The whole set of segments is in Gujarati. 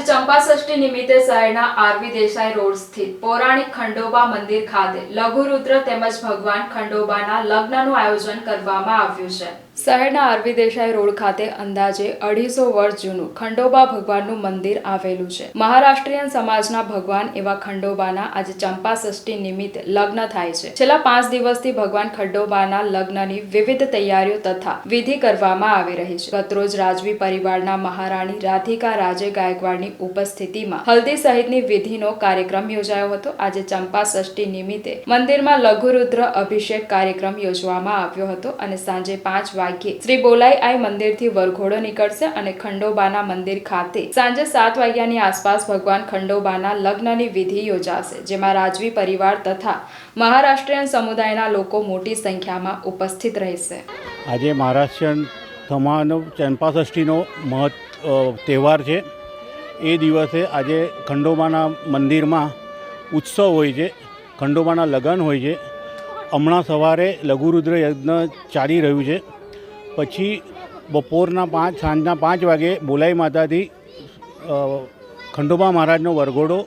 આજે ચંપાષષ્ઠી નિમિત્તે શહેરના આરવી દેસાઈ રોડ સ્થિત પૌરાણિક ખંડોબા મંદિર ખાતે લઘુરુદ્ર તેમજ ભગવાન ખંડોબાના લગ્નનું આયોજન કરવામાં આવ્યું છે. શહેરના આરવી દેસાઈ રોડ ખાતે અંદાજે અઢીસો વર્ષ જૂનું ખંડોબા ભગવાનનું મંદિર આવેલું છે. મહારાષ્ટ્રીયન સમાજના ભગવાન એવા ખંડોબાના આજે ચંપાષષ્ઠી નિમિત્તે લગ્ન થાય છે. છેલ્લા પાંચ દિવસથી ભગવાન ખંડોબાના લગ્નની વિવિધ તૈયારીઓ તથા વિધિ કરવામાં આવી રહી છે. ગતરોજ રાજવી પરિવારના મહારાણી રાધિકા રાજે ગાયકવાડની ઉપસ્થિતિમાં હલ્દી સહિતની વિધિનો કાર્યક્રમ યોજાયો હતો. આજે ચંપાષષ્ઠી નિમિત્તે મંદિરમાં લઘુરુદ્ર અભિષેક કાર્યક્રમ યોજવામાં આવ્યો હતો અને સાંજે પાંચ વાગ્યે શ્રી બોલાઈ આઈ મંદિરથી વરઘોડો નીકળશે અને ખંડોબાના મંદિર ખાતે સાંજે સાત વાગ્યાની આસપાસ ભગવાન ખંડોબાના લગ્નની વિધિ યોજાશે, જેમાં રાજવી પરિવાર તથા મહારાષ્ટ્રીયન સમુદાયના લોકો મોટી સંખ્યામાં ઉપસ્થિત રહેશે. આજે મહારાષ્ટ્રીયન સમાજનો ચંપાષષ્ઠીનો મહત્વ તહેવાર છે. એ દિવસે આજે ખંડોબાના મંદિરમાં ઉત્સવ હોય છે, ખંડોબાના લગ્ન હોય છે. હમણાં સવારે લઘુરુદ્ર યજ્ઞ ચાલી રહ્યું છે. પછી બપોરના પાંચ, સાંજના પાંચ વાગે બોલાઈ માતાથી ખંડોબા મહારાજનો વરઘોડો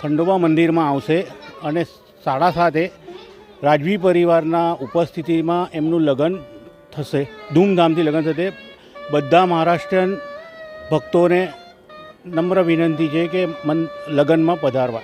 ખંડોબા મંદિરમાં આવશે અને સાડા સાતે રાજવી પરિવારના ઉપસ્થિતિમાં એમનું લગ્ન થશે. ધૂમધામથી લગ્ન થશે. બધા મહારાષ્ટ્રીયન ભક્તોને નમ્ર વિનંતી છે કે મન લગ્નમાં પધારવા.